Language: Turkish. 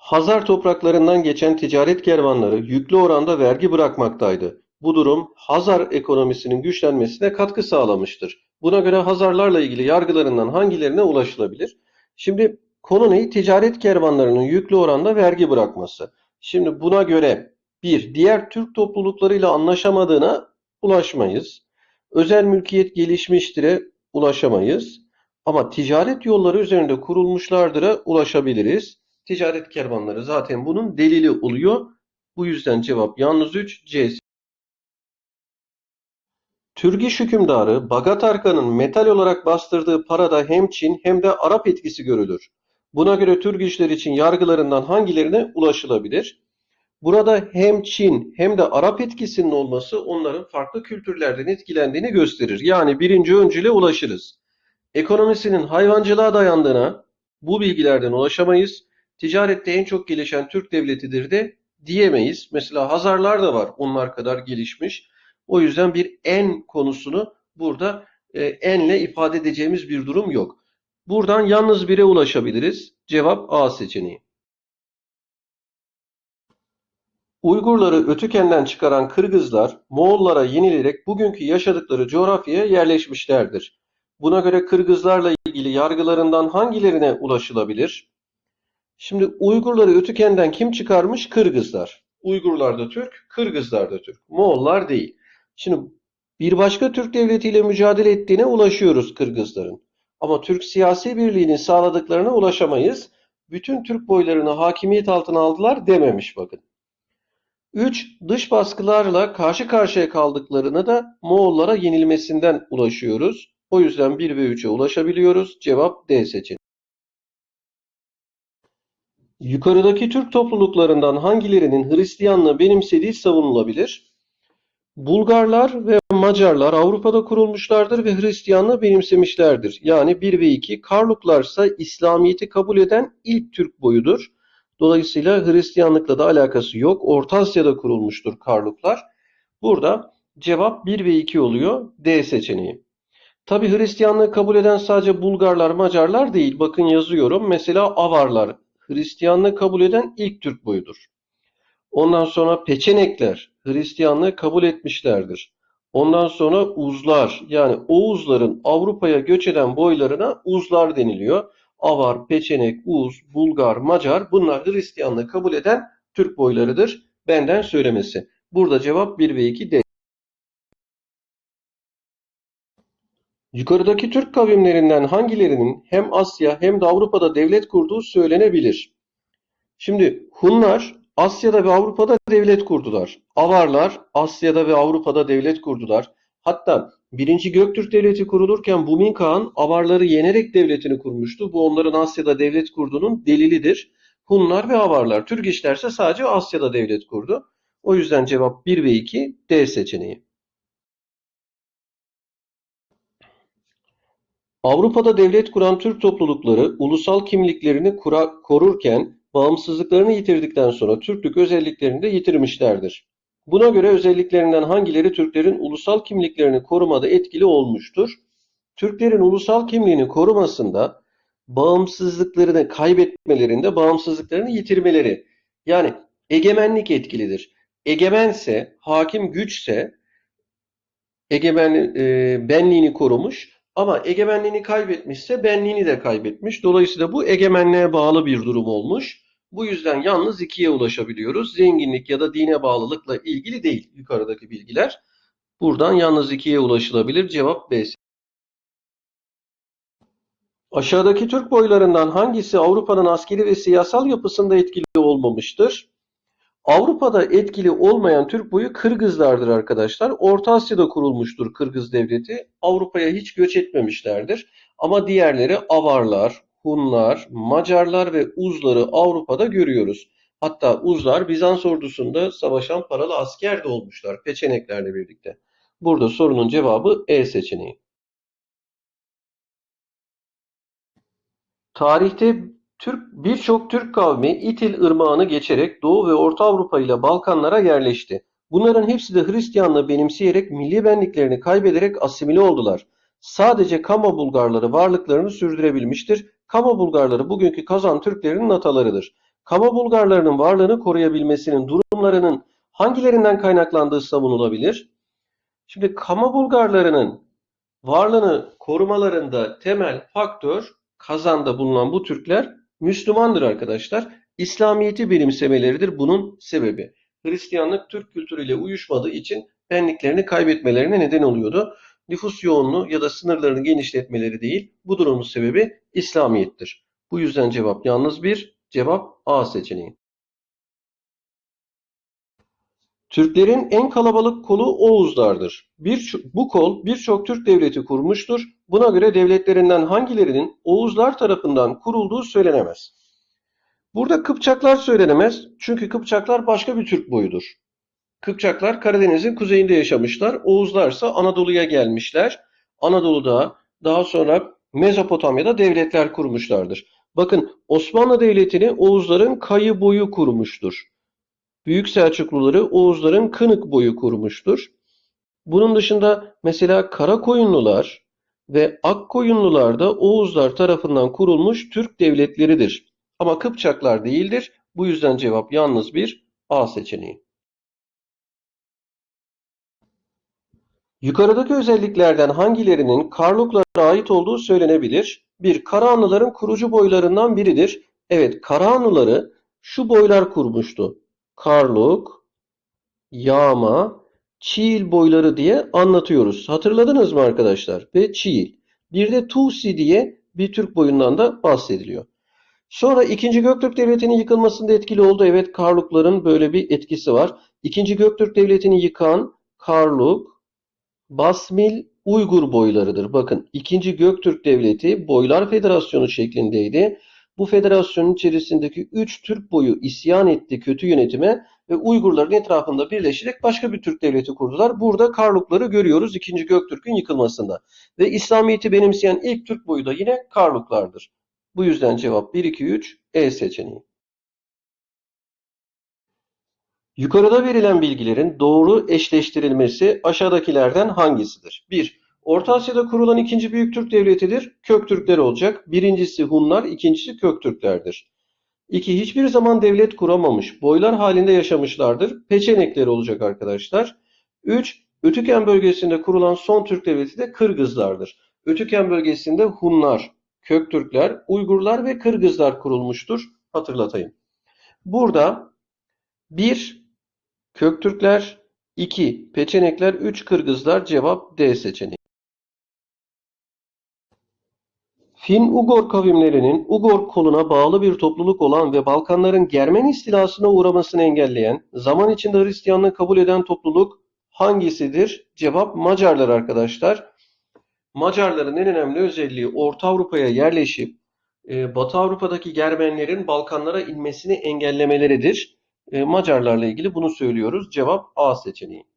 Hazar topraklarından geçen ticaret kervanları yüklü oranda vergi bırakmaktaydı. Bu durum Hazar ekonomisinin güçlenmesine katkı sağlamıştır. Buna göre Hazarlarla ilgili yargılarından hangilerine ulaşılabilir? Şimdi konu ne? Ticaret kervanlarının yüklü oranda vergi bırakması. Şimdi buna göre bir, diğer Türk topluluklarıyla anlaşamadığına ulaşmayız. Özel mülkiyet gelişmiştire ulaşamayız. Ama ticaret yolları üzerinde kurulmuşlardır'a ulaşabiliriz. Ticaret kervanları zaten bunun delili oluyor. Bu yüzden cevap yalnız 3 C. Türgiş hükümdarı Bagat Arkan'ın metal olarak bastırdığı parada hem Çin hem de Arap etkisi görülür. Buna göre Türgişler için yargılarından hangilerine ulaşılabilir? Burada hem Çin hem de Arap etkisinin olması onların farklı kültürlerden etkilendiğini gösterir. Yani birinci öncüle ulaşırız. Ekonomisinin hayvancılığa dayandığına bu bilgilerden ulaşamayız. Ticarette en çok gelişen Türk devletidir de diyemeyiz. Mesela Hazarlar da var onlar kadar gelişmiş. O yüzden bir en konusunu burada e, enle ifade edeceğimiz bir durum yok. Buradan yalnız bire ulaşabiliriz. Cevap A seçeneği. Uygurları Ötüken'den çıkaran Kırgızlar Moğollara yenilerek bugünkü yaşadıkları coğrafyaya yerleşmişlerdir. Buna göre Kırgızlarla ilgili yargılarından hangilerine ulaşılabilir? Şimdi Uygurları Ötüken'den kim çıkarmış? Kırgızlar. Uygurlar da Türk, Kırgızlar da Türk. Moğollar değil. Şimdi bir başka Türk devletiyle mücadele ettiğine ulaşıyoruz Kırgızların. Ama Türk siyasi birliğini sağladıklarına ulaşamayız. Bütün Türk boylarını hakimiyet altına aldılar dememiş bakın. 3. Dış baskılarla karşı karşıya kaldıklarını da Moğollara yenilmesinden ulaşıyoruz. O yüzden 1 ve 3'e ulaşabiliyoruz. Cevap D seçeneği. Yukarıdaki Türk topluluklarından hangilerinin Hristiyanlığı benimsediği savunulabilir? Bulgarlar ve Macarlar Avrupa'da kurulmuşlardır ve Hristiyanlığı benimsemişlerdir. Yani 1 ve 2. Karluklar ise İslamiyet'i kabul eden ilk Türk boyudur. Dolayısıyla Hristiyanlıkla da alakası yok. Orta Asya'da kurulmuştur Karluklar. Burada cevap 1 ve 2 oluyor. D seçeneği. Tabi Hristiyanlığı kabul eden sadece Bulgarlar, Macarlar değil. Bakın yazıyorum. Mesela Avarlar. Hristiyanlığı kabul eden ilk Türk boyudur. Ondan sonra Peçenekler Hristiyanlığı kabul etmişlerdir. Ondan sonra Uzlar yani Oğuzların Avrupa'ya göç eden boylarına Uzlar deniliyor. Avar, Peçenek, Uz, Bulgar, Macar bunlar Hristiyanlığı kabul eden Türk boylarıdır. Benden söylemesi. Burada cevap 1 ve 2 D. Yukarıdaki Türk kavimlerinden hangilerinin hem Asya hem de Avrupa'da devlet kurduğu söylenebilir? Şimdi Hunlar Asya'da ve Avrupa'da devlet kurdular. Avarlar Asya'da ve Avrupa'da devlet kurdular. Hatta 1. Göktürk Devleti kurulurken Bumin Kağan Avarları yenerek devletini kurmuştu. Bu onların Asya'da devlet kurduğunun delilidir. Hunlar ve Avarlar. Türk işlerse sadece Asya'da devlet kurdu. O yüzden cevap 1 ve 2 D seçeneği. Avrupa'da devlet kuran Türk toplulukları ulusal kimliklerini korurken bağımsızlıklarını yitirdikten sonra Türklük özelliklerini de yitirmişlerdir. Buna göre özelliklerinden hangileri Türklerin ulusal kimliklerini korumada etkili olmuştur? Türklerin ulusal kimliğini korumasında bağımsızlıklarını kaybetmelerinde bağımsızlıklarını yitirmeleri yani egemenlik etkilidir. Egemense, hakim güçse egemen e, benliğini korumuş ama egemenliğini kaybetmişse benliğini de kaybetmiş. Dolayısıyla bu egemenliğe bağlı bir durum olmuş. Bu yüzden yalnız ikiye ulaşabiliyoruz. Zenginlik ya da dine bağlılıkla ilgili değil yukarıdaki bilgiler. Buradan yalnız ikiye ulaşılabilir. Cevap B. Aşağıdaki Türk boylarından hangisi Avrupa'nın askeri ve siyasal yapısında etkili olmamıştır? Avrupa'da etkili olmayan Türk boyu Kırgızlardır arkadaşlar. Orta Asya'da kurulmuştur Kırgız devleti. Avrupa'ya hiç göç etmemişlerdir. Ama diğerleri Avarlar, Hunlar, Macarlar ve Uzları Avrupa'da görüyoruz. Hatta Uzlar Bizans ordusunda savaşan paralı asker de olmuşlar Peçeneklerle birlikte. Burada sorunun cevabı E seçeneği. Tarihte Türk birçok Türk kavmi İtil Irmağı'nı geçerek Doğu ve Orta Avrupa ile Balkanlara yerleşti. Bunların hepsi de Hristiyanlığı benimseyerek milli benliklerini kaybederek asimile oldular. Sadece Kama Bulgarları varlıklarını sürdürebilmiştir. Kama Bulgarları bugünkü Kazan Türklerinin atalarıdır. Kama Bulgarlarının varlığını koruyabilmesinin durumlarının hangilerinden kaynaklandığı savunulabilir? Şimdi Kama Bulgarlarının varlığını korumalarında temel faktör Kazan'da bulunan bu Türkler Müslümandır arkadaşlar. İslamiyet'i benimsemeleridir bunun sebebi. Hristiyanlık Türk kültürüyle uyuşmadığı için benliklerini kaybetmelerine neden oluyordu. Nüfus yoğunluğu ya da sınırlarını genişletmeleri değil, bu durumun sebebi İslamiyet'tir. Bu yüzden cevap yalnız bir, cevap A seçeneği. Türklerin en kalabalık kolu Oğuzlardır. Bir, bu kol birçok Türk devleti kurmuştur. Buna göre devletlerinden hangilerinin Oğuzlar tarafından kurulduğu söylenemez. Burada Kıpçaklar söylenemez çünkü Kıpçaklar başka bir Türk boyudur. Kıpçaklar Karadeniz'in kuzeyinde yaşamışlar. Oğuzlar ise Anadolu'ya gelmişler. Anadolu'da daha sonra Mezopotamya'da devletler kurmuşlardır. Bakın Osmanlı Devleti'ni Oğuzların Kayı boyu kurmuştur. Büyük Selçukluları Oğuzların Kınık boyu kurmuştur. Bunun dışında mesela Karakoyunlular ve Akkoyunlular da Oğuzlar tarafından kurulmuş Türk devletleridir. Ama Kıpçaklar değildir. Bu yüzden cevap yalnız bir A seçeneği. Yukarıdaki özelliklerden hangilerinin Karluklara ait olduğu söylenebilir? 1. Karahanlıların kurucu boylarından biridir. Evet, Karahanlıları şu boylar kurmuştu. Karluk, Yağma, Çiğil boyları diye anlatıyoruz. Hatırladınız mı arkadaşlar? Ve Çiğil. Bir de Tusi diye bir Türk boyundan da bahsediliyor. Sonra 2. Göktürk Devleti'nin yıkılmasında etkili oldu. Evet Karlukların böyle bir etkisi var. 2. Göktürk Devleti'ni yıkan Karluk, Basmil, Uygur boylarıdır. Bakın 2. Göktürk Devleti Boylar Federasyonu şeklindeydi. Bu federasyonun içerisindeki 3 Türk boyu isyan etti kötü yönetime ve Uygurların etrafında birleşerek başka bir Türk devleti kurdular. Burada Karlukları görüyoruz 2. Göktürk'ün yıkılmasında. Ve İslamiyet'i benimseyen ilk Türk boyu da yine Karluklardır. Bu yüzden cevap 1, 2, 3 E seçeneği. Yukarıda verilen bilgilerin doğru eşleştirilmesi aşağıdakilerden hangisidir? 1. Orta Asya'da kurulan ikinci büyük Türk devletidir. Köktürkler olacak. Birincisi Hunlar, ikincisi Köktürklerdir. 2. Hiçbir zaman devlet kuramamış, boylar halinde yaşamışlardır. Peçenekler olacak arkadaşlar. 3. Ötüken bölgesinde kurulan son Türk devleti de Kırgızlardır. Ötüken bölgesinde Hunlar, Köktürkler, Uygurlar ve Kırgızlar kurulmuştur. Hatırlatayım. Burada 1 Köktürkler, 2 Peçenekler, 3 Kırgızlar cevap D seçeneği. Fin-Ugor kavimlerinin Ugor koluna bağlı bir topluluk olan ve Balkanların Germen istilasına uğramasını engelleyen, zaman içinde Hristiyanlığı kabul eden topluluk hangisidir? Cevap Macarlar arkadaşlar. Macarların en önemli özelliği Orta Avrupa'ya yerleşip e, Batı Avrupa'daki Germenlerin Balkanlara inmesini engellemeleridir. E, Macarlarla ilgili bunu söylüyoruz. Cevap A seçeneği.